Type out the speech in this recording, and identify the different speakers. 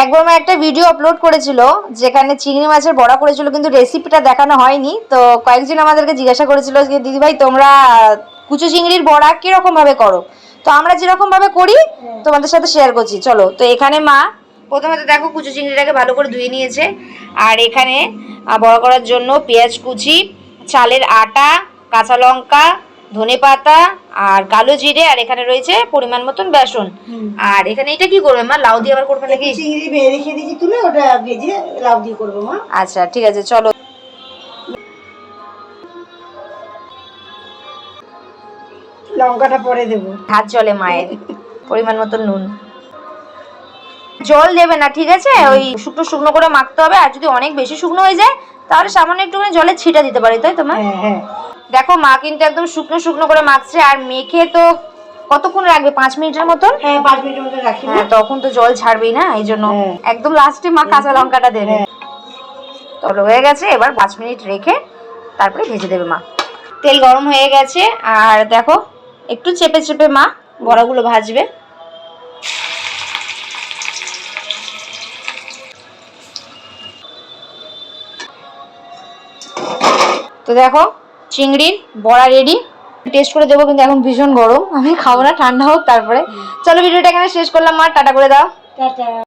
Speaker 1: একবার মা একটা ভিডিও আপলোড করেছিল যেখানে চিংড়ি মাছের বড়া করেছিল কিন্তু রেসিপিটা দেখানো হয়নি। তো কয়েকজন আমাদেরকে জিজ্ঞাসা করেছিল যে দিদিভাই তোমরা কুচু চিংড়ির বড়া কীরকম ভাবে করো? তো আমরা যেরকম ভাবে করি তোমাদের সাথে শেয়ার করছি। চলো তো এখানে মা প্রথমে তো দেখো কুচো চিংড়িটাকে ভালো করে ধুয়ে নিয়েছে। আর এখানে বড়া করার জন্য পেঁয়াজ কুচি চালের আটা কাঁচা লঙ্কা ধনে পাতা আর কালো জিরে আর এখানে রয়েছে পরিমাণ মতন বেসন। আর এখানে এটা কি করবে মা? লাউ দিয়ে আবার করবে নাকি?
Speaker 2: চিংড়ি ভেজে রেখে দিয়েছি তুলে ওটা ভেজে লাউ দিয়ে করব মা।
Speaker 1: আচ্ছা ঠিক আছে চলো।
Speaker 2: লঙ্কাটা পরে দেবো।
Speaker 1: হাত জলে মায়ের পরিমাণ মতো নুন। জল দেবে না ঠিক আছে? ওই শুকনো শুকনো করে মাখতে হবে আর যদি অনেক বেশি শুকনো হয়ে যায় তাহলে সামান্য একটুখানি জলে ছিটা দিতে পারি তাই তো মা?
Speaker 2: হ্যাঁ হ্যাঁ।
Speaker 1: দেখো মা কিন্তু একদম শুকনো শুকনো করে মাখছে আর মেখে তো কতক্ষণ রাখবে? পাঁচ মিনিটের মতন?
Speaker 2: হ্যাঁ পাঁচ মিনিটের মতো রাখি
Speaker 1: হ্যাঁ তখন তো জল ছাড়বেই না এই জন্য
Speaker 2: হ্যাঁ।
Speaker 1: একদম লাস্টে মা কাঁচা লঙ্কাটা দেবে। তবে হয়ে গেছে এবার পাঁচ মিনিট রেখে তারপরে ভেজে দেবে মা। তেল গরম হয়ে গেছে আর দেখো একটু চেপে চেপে মা বড়াগুলো ভাজবে। তো দেখো চিংড়ির বড়া রেডি টেস্ট করে দেবো কিন্তু এখন ভীষণ গরম। আমি খাব না ঠান্ডা হোক তারপরে। চলো ভিডিওটা এখানে শেষ করলাম মা। টাটা করে দাও।
Speaker 2: টাটা।